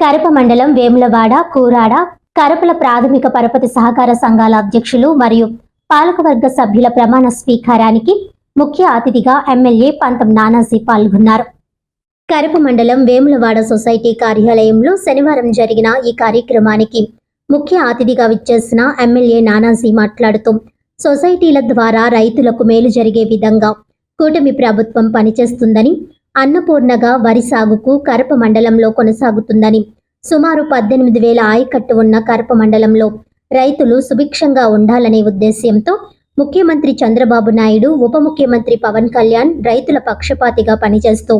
కరప మండలం వేములవాడ కూరాడ కరపల ప్రాథమిక పరపతి సహకార సంఘాల అధ్యక్షులు మరియు పాలకవర్గ సభ్యుల ప్రమాణ స్వీకారానికి ముఖ్య అతిథిగా ఎమ్మెల్యే పంతం నానాజీ పాల్గొన్నారు. కరప మండలం వేములవాడ సొసైటీ కార్యాలయంలో శనివారం జరిగిన ఈ కార్యక్రమానికి ముఖ్య అతిథిగా విచ్చేసిన ఎమ్మెల్యే నానాజీ మాట్లాడుతూ సొసైటీల ద్వారా రైతులకు మేలు జరిగే విధంగా కూటమి ప్రభుత్వం పనిచేస్తుందని అన్నపూర్ణగా వరి సాగుకు కరప మండలంలో కొనసాగుతుందని సుమారు పద్దెనిమిది వేల ఆయకట్టు ఉన్న కరప మండలంలో రైతులు సుభిక్షంగా ఉండాలనే ఉద్దేశ్యంతో ముఖ్యమంత్రి చంద్రబాబు నాయుడు ఉప ముఖ్యమంత్రి పవన్ కళ్యాణ్ రైతుల పక్షపాతిగా పనిచేస్తూ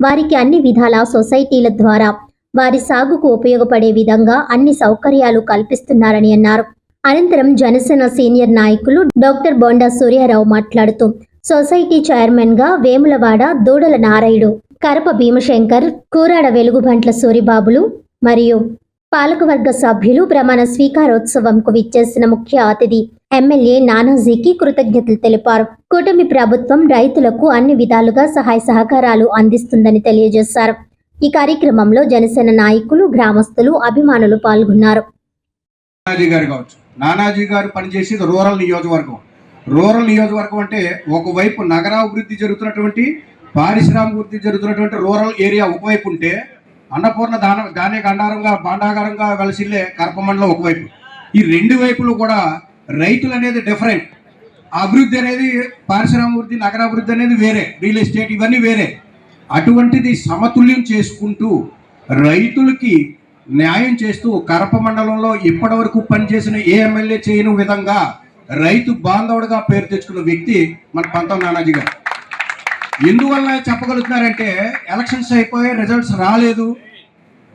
వారికి అన్ని విధాల సొసైటీల ద్వారా వారి సాగుకు ఉపయోగపడే విధంగా అన్ని సౌకర్యాలు కల్పిస్తున్నారని అన్నారు. అనంతరం జనసేన సీనియర్ నాయకులు డాక్టర్ బొండా సూర్యారావు మాట్లాడుతూ సొసైటీ చైర్మన్గా వేములవాడ దూడల నారాయుడు కరప భీమశంకర్ కూరాడ వెలుగుబంట్ల సూరిబాబులు మరియు పాలకవర్గ సభ్యులు ప్రమాణ స్వీకారోత్సవంకు విచ్చేసిన ముఖ్య అతిథి ఎమ్మెల్యే నానాజీకి కృతజ్ఞతలు తెలిపారు. కూటమి ప్రభుత్వం రైతులకు అన్ని విధాలుగా సహాయ సహకారాలు అందిస్తుందని తెలియజేశారు. ఈ కార్యక్రమంలో జనసేన నాయకులు గ్రామస్తులు అభిమానులు పాల్గొన్నారు. నానాజీ గారు పనిచేసేది రూరల్ నియోజకవర్గం. రూరల్ నియోజకవర్గం అంటే ఒకవైపు నగరాభివృద్ధి జరుగుతున్నటువంటి పారిశ్రామిక జరుగుతున్నటువంటి రూరల్ ఏరియా ఒకవైపు ఉంటే అన్నపూర్ణ దాన ధాన్య గండారంగా బాండాగారంగా వెలసిల్లే కర్పమండలం ఒకవైపు. ఈ రెండు వైపులు కూడా రైతులు అనేది డిఫరెంట్ అభివృద్ధి అనేది పారిశ్రామిక నగరాభివృద్ధి అనేది వేరే. రియల్ ఎస్టేట్ ఇవన్నీ వేరే. అటువంటిది సమతుల్యం చేసుకుంటూ రైతులకి న్యాయం చేస్తూ కరప మండలంలో ఇప్పటివరకు పనిచేసిన ఏ ఎమ్మెల్యే చేయని విధంగా రైతు బాంధవుడుగా పేరు తెచ్చుకున్న వ్యక్తి మన పంతం నానాజీ గారు. ఎందువల్ల చెప్పగలుగుతున్నారంటే ఎలక్షన్స్ అయిపోయి రిజల్ట్స్ రాలేదు.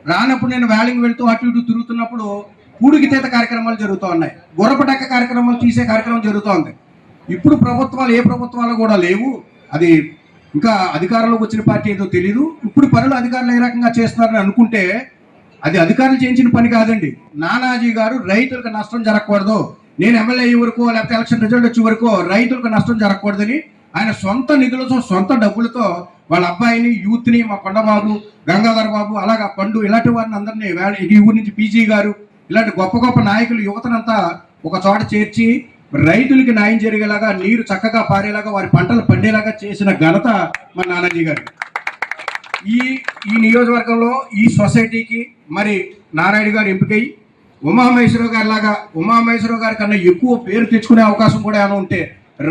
రానప్పుడు నేను వ్యాలింగ్ వెళ్తూ అటు ఇటు తిరుగుతున్నప్పుడు పూడికితేత కార్యక్రమాలు జరుగుతూ ఉన్నాయి. గుర్రపటక్క కార్యక్రమాలు తీసే కార్యక్రమం జరుగుతూ ఉంది. ఇప్పుడు ప్రభుత్వాలు ఏ ప్రభుత్వాలు కూడా లేవు. అది ఇంకా అధికారంలోకి వచ్చిన పార్టీ ఏదో తెలియదు ఇప్పుడు పనులు అధికారులు ఏ రకంగా చేస్తున్నారని అనుకుంటే అది అధికారులు చేయించిన పని కాదండి. నానాజీ గారు రైతులకు నష్టం జరగకూడదు. నేను ఎమ్మెల్యే అయ్యే వరకు లేకపోతే ఎలక్షన్ రిజల్ట్ వచ్చే వరకు రైతులకు నష్టం జరగకూడదని ఆయన సొంత నిధులతో సొంత డబ్బులతో వాళ్ళ అబ్బాయిని యూత్ని మా కొండబాబు గంగాధర్ బాబు అలాగా పండు ఇలాంటి వారిని అందరినీ వేళ ఈ ఊరి నుంచి పీజీ గారు ఇలాంటి గొప్ప గొప్ప నాయకులు యువతనంతా ఒక చోట చేర్చి రైతులకి న్యాయం జరిగేలాగా నీరు చక్కగా పారేలాగా వారి పంటలు పండేలాగా చేసిన ఘనత మా నానాజీ గారు. ఈ ఈ నియోజకవర్గంలో ఈ సొసైటీకి మరి నారాయణ గారు ఎంపికై ఉమామహేశ్వరరావు గారి లాగా ఉమామహేశ్వరరావు గారి కన్నా ఎక్కువ పేరు తెచ్చుకునే అవకాశం కూడా ఏమైనా ఉంటే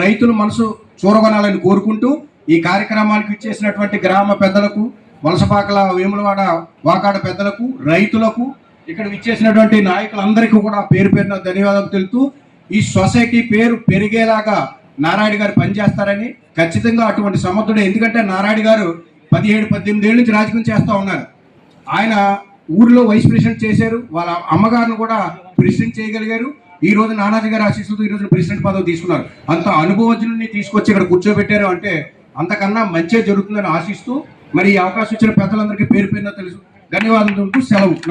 రైతుల మనసు చూరగొనాలని కోరుకుంటూ ఈ కార్యక్రమానికి ఇచ్చేసినటువంటి గ్రామ పెద్దలకు వలసపాకల వేములవాడ వాకాడ పెద్దలకు రైతులకు ఇక్కడ ఇచ్చేసినటువంటి నాయకులందరికీ కూడా పేరు పేరున ధన్యవాదాలు తెలుపుతూ ఈ సొసైటీ పేరు పెరిగేలాగా నారాయణ గారు పనిచేస్తారని ఖచ్చితంగా అటువంటి సమర్థుడు. ఎందుకంటే నారాయణ గారు పదిహేడు పద్దెనిమిది ఏళ్ళ నుంచి రాజకీయం చేస్తూ ఉన్నారు. ఆయన ఊరిలో వైస్ ప్రెసిడెంట్ చేశారు. వాళ్ళ అమ్మగారిని కూడా ప్రెసిడెంట్ చేయగలిగారు. ఈ రోజు నానాజీ గారి ఆశీస్సులతో ఈ రోజు ప్రెసిడెంట్ పదవి తీసుకున్నారు. అంత అనుభవజ్ఞుల్ని తీసుకొచ్చి ఇక్కడ కూర్చోబెట్టారు అంటే అంతకన్నా మంచి జరుగుతుందని ఆశిస్తూ మరి ఈ అవకాశం ఇచ్చిన పెద్దలందరికీ పేరు పేరున తెలుసు. ధన్యవాదాలు సెలవు.